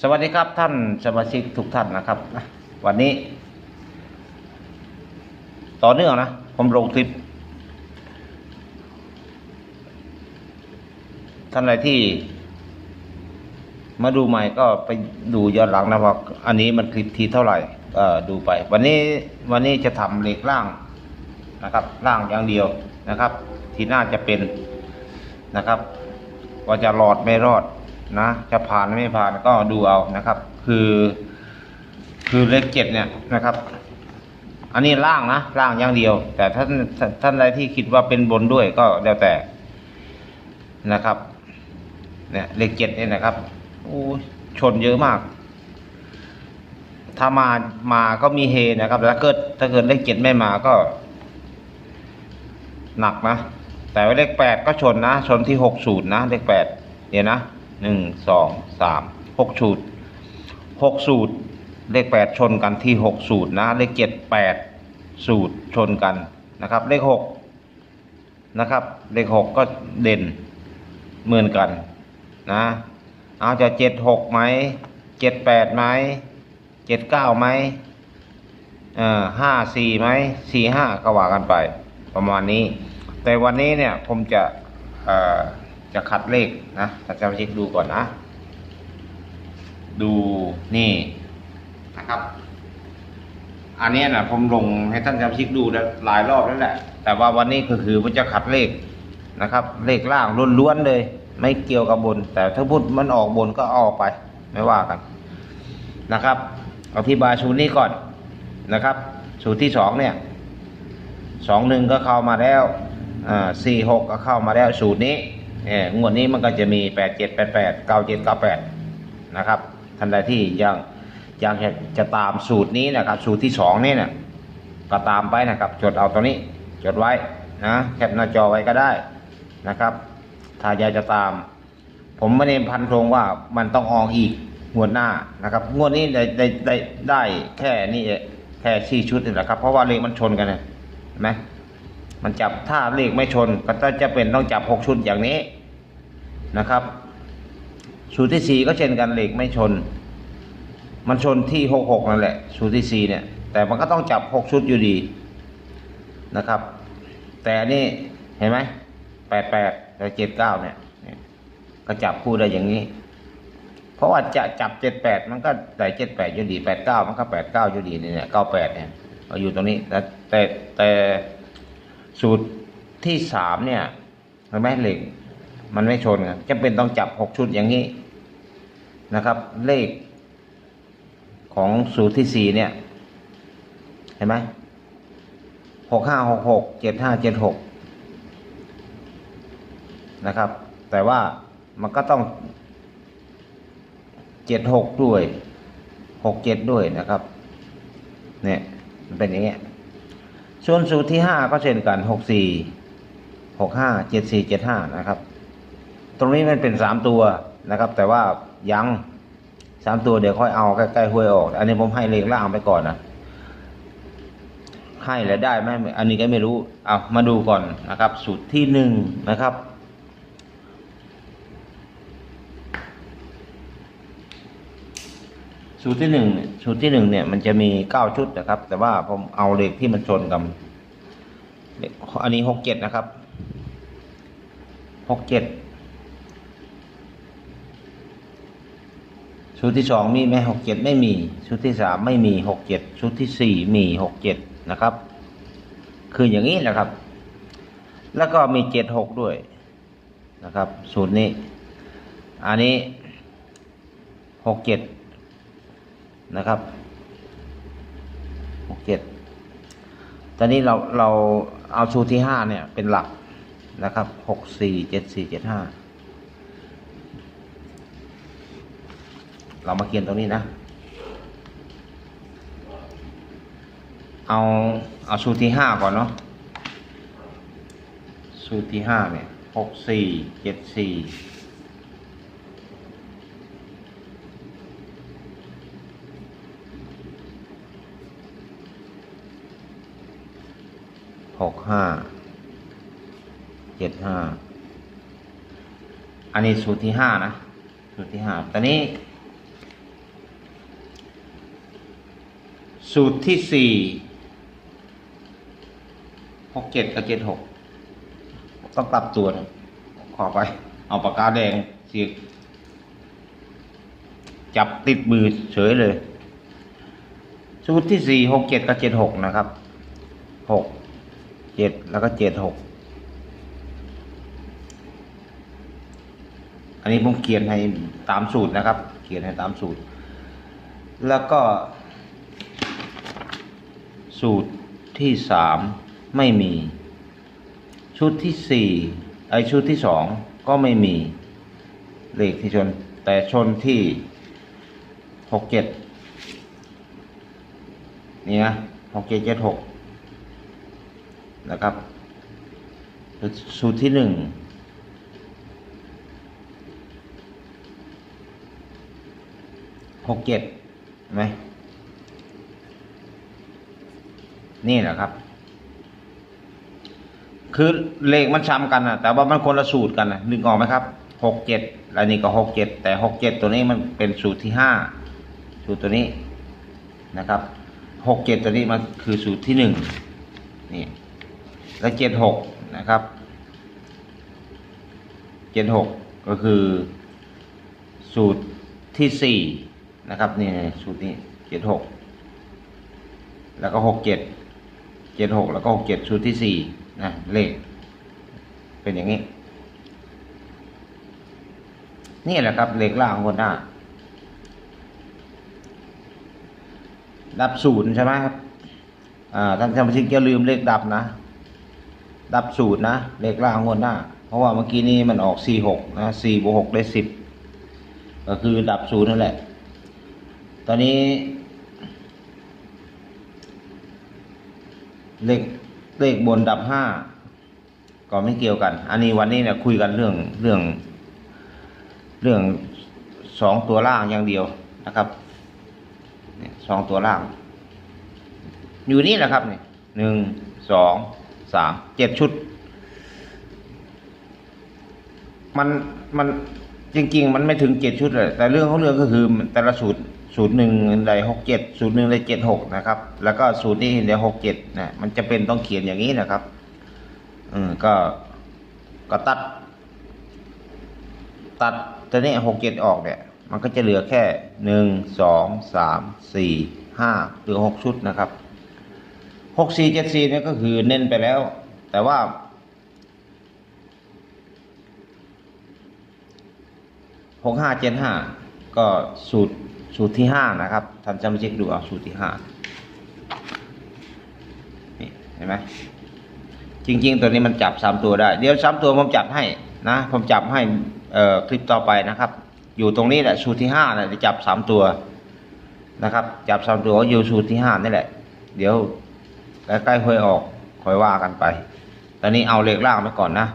สวัสดีครับท่านสมาชิกทุกท่านนะครับ วันนี้ ต่อเนื่องนะ ผมลงคลิป ท่านใดที่ มาดูใหม่ก็ไปดูย้อนหลังนะว่าอันนี้มันคลิปที่เท่าไหร่เอ่อดูไป วันนี้วันนี้จะทำเหล็กล่างนะครับล่างอย่างเดียวนะครับ ที่น่าจะเป็นนะครับ ว่าจะรอดไม่รอด นะจะผ่านไม่ผ่านก็ดูเอานะครับ คือ คือเลขเจ็ดเนี่ยนะครับ อันนี้ล่างนะล่างอย่างเดียว แต่ท่านท่านใดที่คิดว่าเป็นบนด้วยก็แล้วแต่นะครับ เนี่ยเลขเจ็ดเนี่ยนะครับโอ้ชนเยอะมาก ถ้ามามาก็มีเฮนะครับแต่ถ้าเกิดถ้าเกิดเลขเจ็ดไม่มาก็ หนักนะแต่ว่าเลขแปดก็ชนนะ ชนที่หกสูตรนะ เลขแปดเดี๋ยวนะ หนึ่งสองสามหกสูตรหกสูตร เลขแปดชนกันที่หกสูตรนะเลขเจ็ดแปดสูตรชนกันนะครับ เลขหกนะครับ เลขหกก็เด่นเหมือนกันนะเอาจะเจ็ดหกไหมเจ็ดแปดไหมเจ็ดเก้าไหมเอ่อห้าสี่ไหมสี่ห้าก็ว่ากันไป ประมาณนี้ แต่วันนี้เนี่ยผมจะเอ่อ จะคัดเลขนะอาจารย์ชิกดูก่อนนะ ดูนี่นะครับ อันนี้นะผมลงให้ท่านจำชิกดูหลายรอบแล้วแหละ แต่ว่าวันนี้ก็คือผมจะขัดเลขนะครับ เลขล่างล้วนๆเลย ไม่เกี่ยวกับบน แต่ถ้าพูดมันออกบนก็อออกไป ไม่ว่ากันนะครับอธิบายสูตรนี้ก่อนนะครับ สูตรที่สองเนี่ยสองหนึ่งก็เข้ามาแล้วอ่าสี่หกก็เข้ามาแล้วสูตรนี้ เนี่ยงวดนี้มันก็จะมีแปดเจ็ดแปดแปดเก้าเจ็ดเก้าแปดนะครับท่านใดที่ยังยังจะจะตามสูตรนี้นะครับ สูตรที่สองนี่เนี่ยก็ตามไปนะครับ จดเอาตัวนี้ จดไว้นะแคปหน้าจอไว้ก็ได้นะครับ ถ้าอยากจะตาม ผมไม่ได้พันธงว่ามันต้องออกอีกงวดหน้านะครับงวดนี้ได้ได้ได้ได้แค่นี้เองแค่สี่ชุดนี่แหละครับ เพราะว่าเลขมันชนกันนะเห็นไหมมันจับถ้าเลขไม่ชนก็จะเป็นต้องจับหกชุดอย่างนี้ นะครับ สูตรที่สี่ก็เช่นกันเหลขไม่ชน มันชนที่หกหกนั่นแหละ สูตรที่สี่เนี่ย แต่มันก็ต้องจับหกชุดอยู่ดีนะครับ แต่นี่เห็นไหมแปดแปดและเจ็ดเก้าเนี่ย ก็จับคู่ได้อย่างนี้ เพราะว่าจะจับเจ็ดแปดมันก็แต่เจ็ดแปดอยู่ดีแปดเก้ามันก็แปดเก้าอยู่ดีเนี่ยเก้าแปดเนี่ยอาอยู่ตรงนี้แต่แต่แต่สูตรที่สามเนี่ยเห็นไหมเหล็ก มันไม่ชนกันจะเป็นต้องจับหกชุดอย่างนี้นะครับ เลขของสูตรที่สี่เนี่ย เห็นไหมหกห้าหกหกเจ็ดห้าเจ็ดหกนะครับ แต่ว่ามันก็ต้องเจ็ดหกด้วยหกเจ็ดด้วยนะครับ เนี่ยมันเป็นอย่างเงี้ยส่วนสูตรที่ห้าก็เช่นกันหกสี่หกห้าเจ็ดสี่เจ็ดห้านะครับ ตรงนี้มันเป็นสามตัวนะครับ แต่ว่ายังสามตัวเดี๋ยวค่อยเอาใกล้ๆห้วยออก อันนี้ผมให้เลขล่างไปก่อนนะให้แล้วได้ไหมอันนี้ก็ไม่รู้เอามาดูก่อนนะครับ สูตรที่หนึ่งนะครับสูตรที่หนึ่งสูตรที่หนึ่งเนี่ยมันจะมีเก้าชุดนะครับ แต่ว่าผมเอาเลขที่มันชนกันเลขอันนี้หกเจ็ดนะครับหกเจ็ด ชุดที่สองมีไหมหกเจ็ดไม่มี ชุดที่สามไม่มีหกเจ็ดชุดที่สี่มีหกเจ็ดนะครับ คืออย่างนี้แหละครับ แล้วก็มีเจ็ดหกด้วยนะครับ สูตรนี้ อันนี้หกเจ็ดนะครับหกเจ็ดตอนนี้เราเราเอาสูตรที่ห้าเนี่ยเป็นหลักนะครับหกสี่เจ็ดสี่เจ็ดห้า เรามาเขียนตรงนี้นะ เอาเอาสูตรที่ห้าก่อนเนาะสูตรที่ห้าเนี่ยหกสี่เจ็ดสี่หกห้าเจ็ดห้าอันนี้สูตรที่ห้านะ สูตรที่ห้าตอนนี้ สูตรที่สี่หกเจ็ดกับเจ็ดหกต้องปรับตัวนะขอไป เอาปากกาแดงเสียจับติดมือเฉยเลย สูตรที่สี่หกเจ็ดกับเจ็ดหกนะครับหกเจ็ดแล้วก็เจ็ดหกอันนี้ผมเขียนให้ตามสูตรนะครับ เขียนให้ตามสูตร แล้วก็ สูตรที่สามไม่มี ชุดที่สี่ไอชุดที่สองก็ไม่มีเลขที่ชน แต่ชนที่หกเจ็ดนี่นะหกเจ็ดเจ็ดหกนะครับ สูตรที่หนึ่งหกเจ็ดไหม นี่แหละครับ คือเลขมันซ้ำกันนะแต่ว่ามันคนละสูตรกันนะนึกออกไหมครับหกเจ็ดแล้วนี่ก็หกเจ็ดแต่หกเจ็ดตัวนี้มันเป็นสูตรที่ห้าสูตรตัวนี้นะครับหกเจ็ดตัวนี้มันคือสูตรที่หนึ่งนี่แล้วเจ็ดหกนะครับเจ็ดหกก็คือสูตรที่สี่นะครับนี่สูตรนี้เจ็ดหกแล้วก็หกเจ็ด เจ็ดหกแล้วก็หกเจ็ดชุดที่สี่นะเลข เป็นอย่างนี้ นี่แหละครับเลขล่างของคนหน้าดับศูนย์ใช่ไหมครับท่านสมาชิกอย่าลืมเลขดับนะ ดับศูนย์นะ เลขล่างของคนหน้า เพราะว่าเมื่อกี้นี้มันออกสี่หกนะสี่บวกหกได้สิบก็คือดับศูนย์นั่นแหละ ตอนนี้ เลขเลขบนดับห้าก็ไม่เกี่ยวกัน อันนี้วันนี้เนี่ยคุยกันเรื่องเรื่อง เรื่องสองตัวล่างอย่างเดียวนะครับสองตัวล่าง อยู่นี่แหละครับเนี่ยหนึ่งสองสามเจ็ดชุด มันมันจริง ๆ มันไม่ถึงเจ็ดชุดเลยแต่เรื่องของเรื่องก็คือแต่ละสูตร สูตรหนึ่งได้หกเจ็ดสูตรหนึ่งได้เจ็ดหกนะครับ แล้วก็สูตรนี้ได้หกเจ็ดนะมันจะเป็นต้องเขียนอย่างนี้นะครับอืมก็ก็ตัด ตัดตัวนี้หกเจ็ดออกเนี่ย มันก็จะเหลือแค่หนึ่งสองสามสี่ห้าเหลือหกชุดนะครับหกสี่เจ็ดสี่เนี่ยก็คือเน้นไปแล้ว แต่ว่า หกห้าเจ็ดห้าก็สูตร สูตรที่ห้านะครับท่านจำเช็คดูเอาสูตรที่ห้านี่เห็นไหมจริง ๆ ตัวนี้มันจับสามตัวได้ เดี๋ยวสามตัวผมจัดให้นะผมจับให้คลิปต่อไปนะครับ อยู่ตรงนี้แหละสูตรที่ห้านะจะจับสามตัวนะครับ จับสามตัวอยู่สูตรที่ห้านี่แหละ เดี๋ยวใกล้ๆค่อยออกคอยว่ากันไป ตอนนี้เอาเลขล่างไปก่อนนะ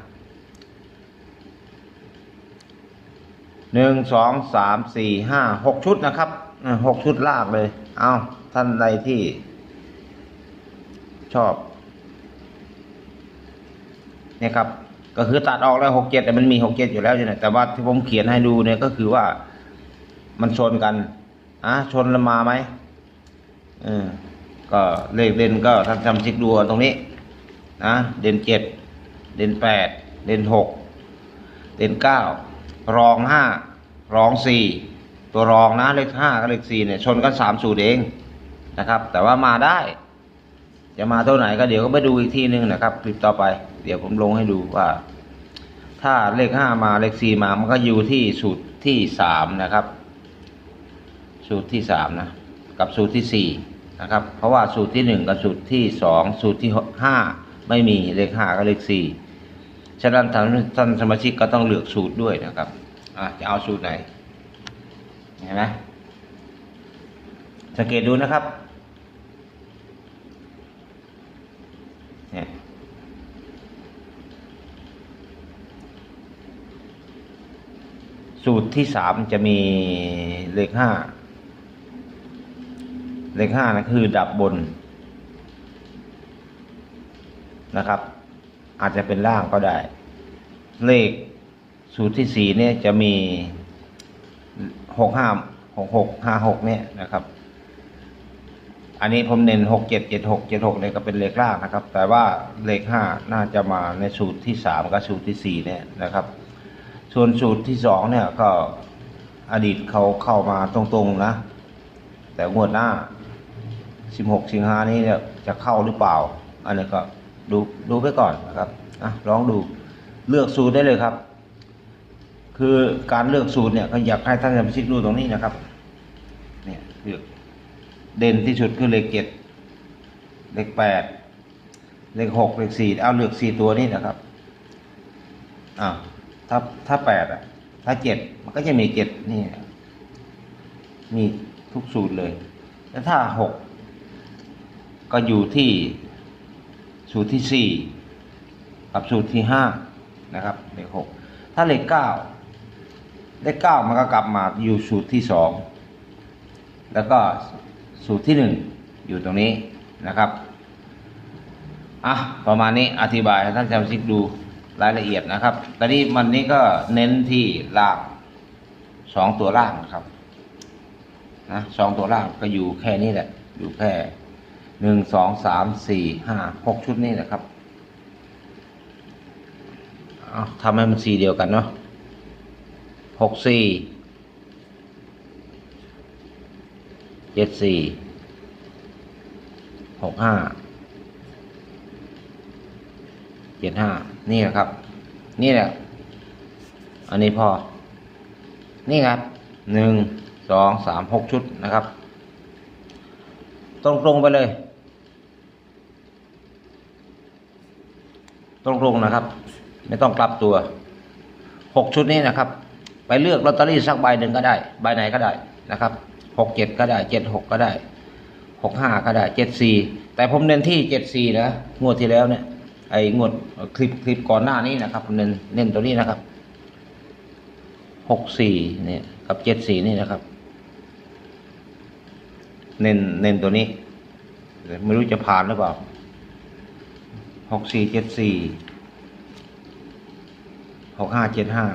หนึ่งสองสามสี่ห้าหกชุดนะครับหกชุดลากเลย เอาท่านใดที่ ชอบเนี่ยครับ ก็คือตัดออกแล้วหกเจ็ดแต่มันมีหกเจ็ดอยู่แล้วใช่ไหมแต่ว่าที่ผมเขียนให้ดูเนี่ยก็คือว่ามันชนกันอะชนแล้วมาไหมเออก็เลขเด่นก็ท่านจำชิกดูตรงนี้นะเด่นเจ็ดเด่นแปดเด่นหกเด่นเก้ารองห้า รองสี่ตัวรองนะเลขห้ากับเลขสี่เนี่ยชนกันสามสูตรเองนะครับ แต่ว่ามาได้ จะมาเท่าไหนก็เดี๋ยวก็ไปดูอีกทีนึงนะครับ คลิปต่อไป เดี๋ยวผมลงให้ดูว่า ถ้าเลขห้ามาเลขสี่มามันก็อยู่ที่สูตรที่สามนะครับ สูตรที่สามนะกับสูตรที่สี่นะครับ เพราะว่าสูตรที่หนึ่งกับสูตรที่สองสูตรที่ห้าไม่มีเลขห้ากับเลขสี่ฉะนั้นท่านท่านสมาชิกก็ต้องเลือกสูตรด้วยนะครับ อะจะเอาสูตรไหนเห็นไหมสังเกตดูนะครับเนี่ยสูตรที่สามจะมีเลขห้าเลขห้านะคือดับบนนะครับ อาจจะเป็นล่างก็ได้ เลข สูตรที่สี่เนี่ยจะมีหกห้าหกหกห้าหกเนี่ยนะครับ อันนี้ผมเน้นหกเจ็ดเจ็ดหกเจ็ดหกเนี่ยก็เป็นเลขล่างนะครับ แต่ว่าเลขห้าน่าจะมาในสูตรที่สามกับสูตรที่สี่เนี่ยนะครับ ส่วนสูตรที่สองเนี่ยก็อดีตเขาเข้ามาตรงๆนะ แต่งวดหน้าสิบหกสิงหานี้เนี่ยจะเข้าหรือเปล่า อันนี้ก็ดูดูไปก่อนนะครับอะลองดูเลือกสูตรได้เลยครับ คือการเลือกสูตรเนี่ยก็อยากให้ท่านสมาชิกดูตรงนี้นะครับ เนี่ยเลือกเด่นที่สุดคือเลขเจ็ดเลขแปดเลขหกเลขสี่เอาเลือกสี่ตัวนี้นะครับอ่าถ้าถ้าแปดอะ ถ้าเจ็ดมันก็จะมีเจ็ดนี่มีทุกสูตรเลยแล้วถ้าหกก็อยู่ที่สูตรที่สี่กับสูตรที่ห้านะครับเลขหกถ้าเลขเก้า เลขเก้ามันก็กลับมาอยู่สูตรที่สองแล้วก็สูตรที่หนึ่งอยู่ตรงนี้นะครับอะประมาณนี้อธิบายให้ท่านจำชิกดูรายละเอียดนะครับ ตอนนี้มันนี้ก็เน้นที่ล่างสองตัวล่างนะครับนะสองตัวล่างก็อยู่แค่นี้แหละ อยู่แค่หนึ่งสองสามสี่ห้าหกชุดนี้แหละครับเอาทำให้มันสีเดียวกันเนาะ หกสี่เจ็ดสี่หกห้าเจ็ดห้านี่แหละครับ นี่แหละ อันนี้พอ นี่ครับหนึ่งสองสามหกชุดนะครับ ตรงตรงไปเลย ตรงตรงนะครับ ไม่ต้องกลับตัวหกชุดนี้นะครับ ไปเลือกลอตเตอรี่สักใบหนึ่งก็ได้ ใบไหนก็ได้นะครับหกเจ็ดก็ได้เจ็ดหกก็ได้หกห้าก็ได้เจ็ดสี่แต่ผมเน้นที่เจ็ดสี่นะงวดที่แล้วเนี่ยไอ้งวดคลิปคลิปก่อนหน้านี้นะครับผมเน้นเน้นตัวนี้นะครับหกสี่เนี่ยกับเจ็ดสี่นี่นะครับ เน้นเน้นตัวนี้ ไม่รู้จะผ่านหรือเปล่าหกสี่เจ็ดสี่หกห้าเจ็ดห้า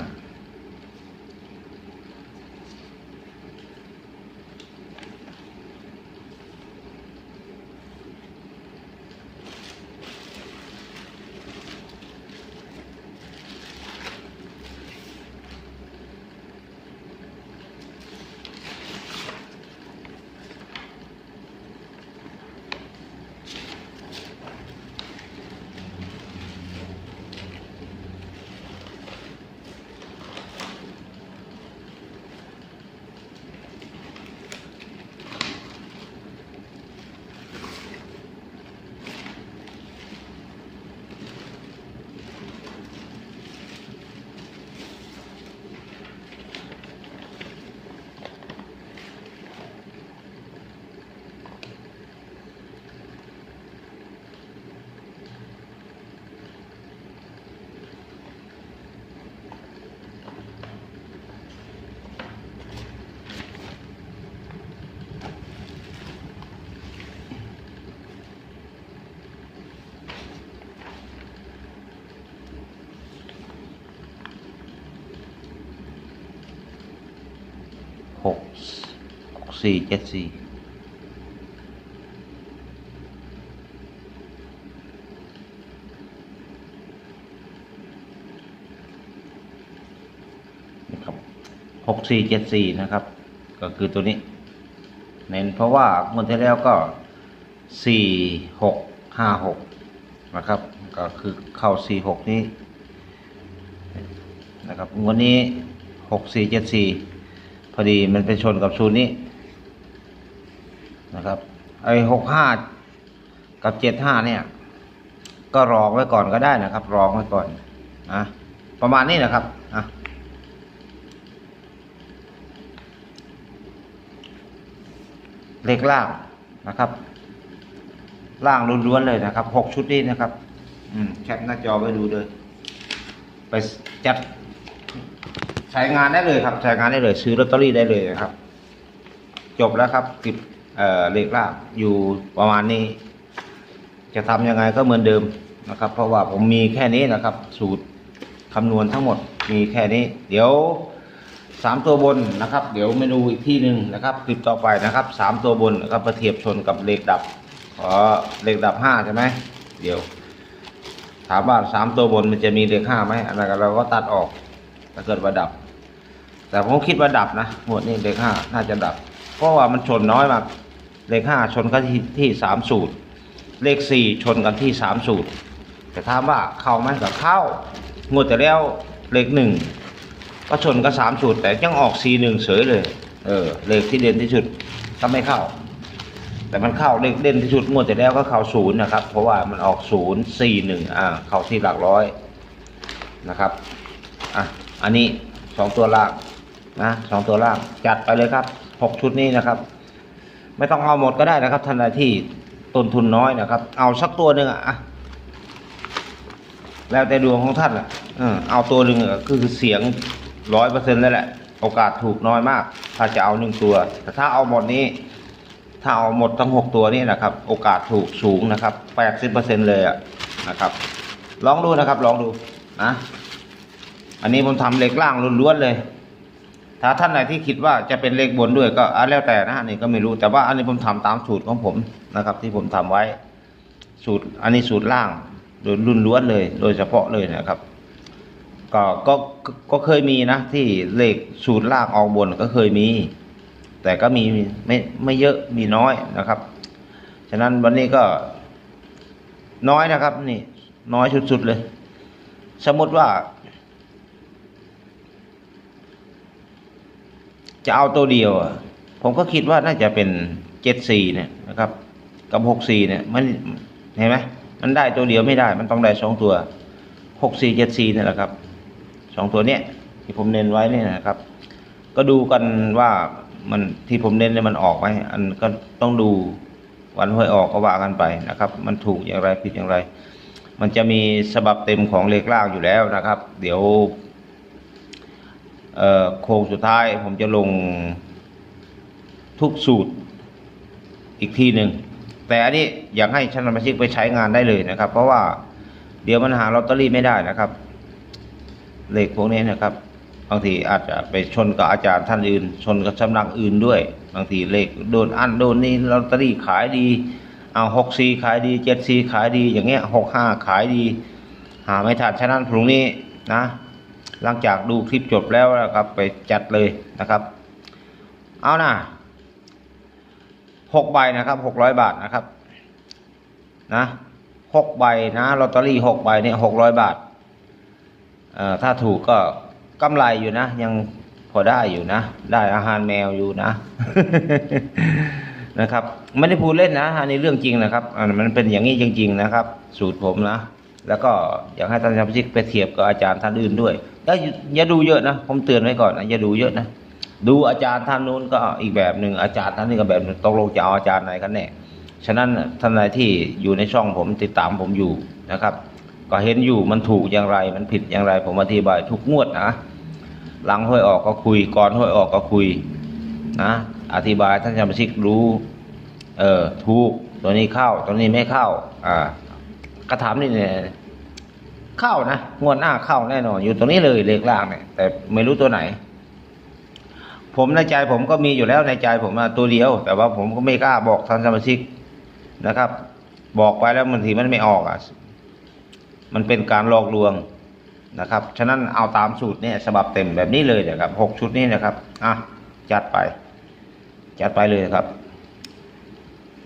หกหก สี่เจ็ดสี่นะครับหกสี่เจ็ดสี่นะครับ ก็คือตัวนี้ เน้นเพราะว่างวดที่แล้วก็สี่หกห้าหกนะครับ ก็คือเข้าสี่หกนี้นะครับวดนี้หกสี่เจ็ดสี่พอดีมันไปชนกับชูนย์ นะครับ ไอ้หกห้ากับเจ็ดห้าเนี่ย ก็รองไว้ก่อนก็ได้นะครับ รองไว้ก่อนนะประมาณนี้นะครับอะเลขล่างนะครับ ล่างล้วนๆเลยนะครับหกชุดนี้นะครับ อืมแคปหน้าจอไว้ดูเลยไปจัดใช้งานได้เลยครับ ใช้งานได้เลย ซื้อลอตเตอรี่ได้เลยนะครับ จบแล้วครับติด เอ่อเลขล่างอยู่ประมาณนี้ จะทำยังไงก็เหมือนเดิมนะครับ เพราะว่าผมมีแค่นี้นะครับ สูตรคำนวณทั้งหมดมีแค่นี้ เดี๋ยวสามตัวบนนะครับ เดี๋ยวเมาดูอีกที่หนึ่งนะครับคลิปต่อไปนะครับสามตัวบนนะครับมาเทียบชนกับเหลขดับขอเหลขดับห้าใช่ไหมเดี๋ยว ถามว่าสามตัวบนมันจะมีเหลขห้าไหมอันนั้นเราก็ตัดออกถ้าเกิดว่าดับ แต่ผมคิดว่าดับนะหมดนี้เหลขห้าน่าจะดับ เพราะว่ามันชนน้อยมาก เลขห้าชนกันที่ที่สามสูตร เลขสี่ชนกันที่สามสูตร แต่ถามว่าเข้าไหมกับเข้างวดแต่แล้วเลขหนึ่งก็ชนก็สามสูตร แต่ยังออกสี่หนึ่งเฉยเลย เออ เลขที่เด่นที่สุดก็ไม่เข้า แต่มันเข้าเลขเด่นที่สุดงวดแต่แล้วก็เข้าศูนย์นะครับ เพราะว่ามันออกศูนย์สี่หนึ่งอ่าเข้าที่หลักร้อยนะครับอะอันนี้สองตัวล่างนะสองตัวล่างจัดไปเลยครับหกชุดนี้นะครับ ไม่ต้องเอาหมดก็ได้นะครับท่านใดที่ต้นทุนน้อยนะครับ เอาสักตัวหนึ่งอะแล้วแต่ดวงของท่านอะเอาตัวหนึ่งคือเสียงร้อยเปอร์เซ็นต์แล้วแหละ โอกาสถูกน้อยมาก ถ้าจะเอาหนึ่งตัว แต่ถ้าเอาหมดนี้ ถ้าเอาหมดทั้งหกตัวนี้นะครับ โอกาสถูกสูงนะครับแปดสิบเปอร์เซ็นต์เลยอะนะครับ ลองดูนะครับ ลองดูนะอันนี้ผมทำเลขล่างล้วนๆเลย ถ้าท่านไหนที่คิดว่าจะเป็นเลขบนด้วยก็อะแล้วแต่นะอันนี้ก็ไม่รู้แต่ว่าอันนี้ผมทำตามสูตรของผมนะครับ ที่ผมทำไว้ สูตรอันนี้สูตรล่างโดยรุ่นล้วนเลย โดยเฉพาะเลยนะครับก็ก็ก็ก็เคยมีนะ ที่เลขสูตรล่างออกบนก็เคยมี แต่ก็มีไม่ไม่เยอะมีน้อยนะครับ ฉะนั้นวันนี้ก็น้อยนะครับ นี่น้อยสุดๆเลย สมมติว่า จะเอาตัวเดียว ผมก็คิดว่าน่าจะเป็นเจ็ดสี่เนี่ยนะครับ กับหกสี่เนี่ยมันเห็นไหมมันได้ตัวเดียวไม่ได้ มันต้องได้สองตัวหกสี่เจ็ดสี่นี่แหละครับสองตัวเนี้ยที่ผมเน้นไว้นี่นะครับ ก็ดูกันว่ามันที่ผมเน้นเนี่ยมันออกไหมอันก็ต้องดูวันหวยออกก็ว่ากันไปนะครับ มันถูกอย่างไรผิดอย่างไร มันจะมีฉบับเต็มของเลขล่างอยู่แล้วนะครับ เดี๋ยว โค้งสุดท้ายผมจะลงทุกสูตรอีกทีหนึ่งแต่อันนี้อยากให้ท่านสมาชิกไปใช้งานได้เลยนะครับ เพราะว่าเดี๋ยวมันหาลอตเตอรี่ไม่ได้นะครับเลขพวกนี้นะครับบางทีอาจจะไปชนกับอาจารย์ท่านอื่น ชนกับสำนักอื่นด้วย บางทีเลขโดนอันโดนนี่ลอตเตอรี่ขายดีเอาหกสี่ขายดีเจ็ดสี่ขายดีอย่างเงี้ยหกห้าขายดี หาไม่ทันฉะนั้นพรุ่งนี้นะ หลังจากดูคลิปจบแล้วนะครับ ไปจัดเลยนะครับ เอานะหกใบนะครับหกร้อยบาทนะครับนะหกใบนะลอตเตอรี่หกใบเนี่ยหกร้อยบาทเอ่อถ้าถูกก็กำไรอยู่นะ ยังพอได้อยู่นะ ได้อาหารแมวอยู่นะนะครับไม่ได้พูดเล่นนะอันนี้เรื่องจริงนะครับอันมันเป็นอย่างนี้จริง ๆ นะครับ สูตรผมนะ แล้วก็อยากให้ท่านสมาชิกไปเทียบกับอาจารย์ท่านอื่นด้วย แล้วอย่าอย่าดูเยอะนะผมเตือนไว้ก่อนนะอย่าดูเยอะนะดูอาจารย์ท่านนู้นก็อีกแบบหนึ่งอาจารย์ท่านนี้ก็แบบหนึ่งตกลงจะเอาอาจารย์ไหนกันแน่ฉะนั้นท่านใดที่อยู่ในช่องผมติดตามผมอยู่นะครับ ก็เห็นอยู่มันถูกอย่างไรมันผิดอย่างไร ผมอธิบายทุกงวดนะหลังห้วยออกก็คุยก่อนห้วยออกก็คุยนะอธิบายท่านสมาชิกรู้เออถูกตัวนี้เข้าตัวนี้ไม่เข้าอ่ากระถามนี่เนี่ย เข้านะงวดหน้าเข้าแน่นอน อยู่ตรงนี้เลยเลขล่างเนี่ย แต่ไม่รู้ตัวไหน ผมในใจผมก็มีอยู่แล้วในใจผมตัวเดียว แต่ว่าผมก็ไม่กล้าบอกท่านสมาชิกนะครับ บอกไปแล้วบางทีมันไม่ออกอะมันเป็นการหลอกลวงนะครับ ฉะนั้นเอาตามสูตรเนี่ยฉบับเต็มแบบนี้เลยนะครับหกชุดนี้นะครับ อะ จัดไป จัดไปเลยครับ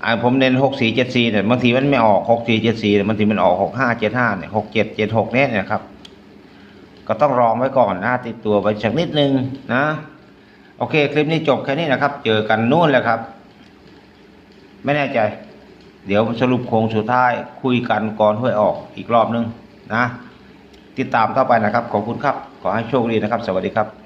อ่าผมเน้นหกสี่เจ็ดสี่เนี่ยบางทีมันไม่ออกหกสี่เจ็ดสี่บางทีมันออกหกห้าเจ็ดห้าเนี่ยหกเจ็ดเจ็ดหกเนี่ยนะครับ ก็ต้องรองไว้ก่อนนะติดตัวไปสักนิดนึงนะ โอเค คลิปนี้จบแค่นี้นะครับ เจอกันนู่นแหละครับ ไม่แน่ใจ เดี๋ยวสรุปโครงสุดท้ายคุยกันก่อนห้วยออกอีกรอบนึงนะ ติดตามต่อไปนะครับ ขอบคุณครับ ขอให้โชคดีนะครับ สวัสดีครับ